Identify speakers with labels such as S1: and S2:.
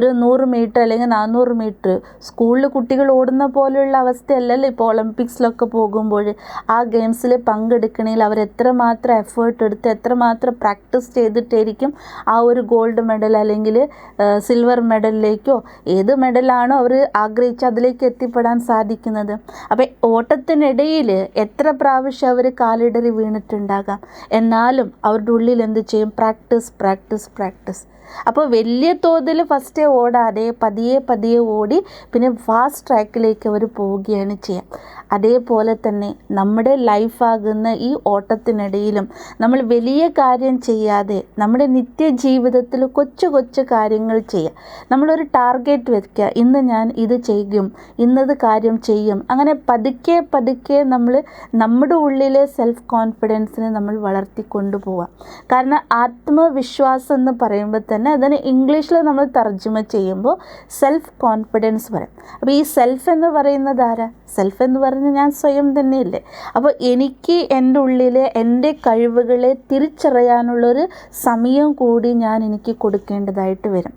S1: ഒരു നൂറ് മീറ്റർ അല്ലെങ്കിൽ നാനൂറ് മീറ്റർ. സ്കൂളിൽ കുട്ടികൾ ഓടുന്ന പോലെയുള്ള അവസ്ഥയല്ലല്ലോ ഇപ്പോൾ ഒളിമ്പിക്സിലൊക്കെ പോകുമ്പോൾ. ആ ഗെയിംസിൽ പങ്കെടുക്കണമെങ്കിൽ അവർ എത്രമാത്രം എഫേർട്ട് എടുത്ത് എത്രമാത്രം പ്രാക്ടീസ് ചെയ്തിട്ടായിരിക്കും ആ ഒരു ഗോൾഡ് മെഡൽ അല്ലെങ്കിൽ സിൽവർ മെഡലിലേക്കോ ഏത് മെഡലാണോ അവർ ആഗ്രഹിച്ച് അതിലേക്ക് എത്തിപ്പെടാൻ സാധിക്കുന്നത്. അപ്പോൾ ഓട്ടത്തിനിടയിൽ എത്ര പ്രാവശ്യം അവർ കാലിടറി വീണിട്ടുണ്ടാകാം? എന്നാലും അവരുടെ ഉള്ളിൽ എന്ത് ചെയ്യും? Practice practice practice. അപ്പോൾ വലിയ തോതിൽ ഫസ്റ്റ് ഓടാതെ പതിയെ പതിയെ ഓടി പിന്നെ ഫാസ്റ്റ് ട്രാക്കിലേക്ക് അവർ പോവുകയാണ് ചെയ്യുക അതേപോലെ തന്നെ നമ്മുടെ ലൈഫാകുന്ന ഈ ഓട്ടത്തിനിടയിലും നമ്മൾ വലിയ കാര്യം ചെയ്യാതെ നമ്മുടെ നിത്യജീവിതത്തിൽ കൊച്ചു കൊച്ചു കാര്യങ്ങൾ ചെയ്യുക നമ്മളൊരു ടാർഗറ്റ് വയ്ക്കുക ഇന്ന് ഞാൻ ഇത് ചെയ്യും ഇന്നത് കാര്യം ചെയ്യും. അങ്ങനെ പതുക്കെ പതുക്കെ നമ്മൾ നമ്മുടെ ഉള്ളിലെ സെൽഫ് കോൺഫിഡൻസിനെ നമ്മൾ വളർത്തിക്കൊണ്ടു പോവാം. കാരണം ആത്മവിശ്വാസം എന്ന് പറയുമ്പോൾ തന്നെ അതിന് ഇംഗ്ലീഷിൽ നമ്മൾ തർജമ ചെയ്യുമ്പോൾ സെൽഫ് കോൺഫിഡൻസ് വരും. അപ്പോൾ ഈ സെൽഫ് എന്ന് പറയുന്നത് ആരാ? സെൽഫ് എന്ന് പറഞ്ഞാൽ ഞാൻ സ്വയം തന്നെയല്ലേ? അപ്പോൾ എനിക്ക് എന്റെ ഉള്ളിലെ എന്റെ കഴിവുകളെ തിരിച്ചറിയാനുള്ളൊരു സമയം കൂടി ഞാൻ എനിക്ക് കൊടുക്കേണ്ടതായിട്ട് വരും.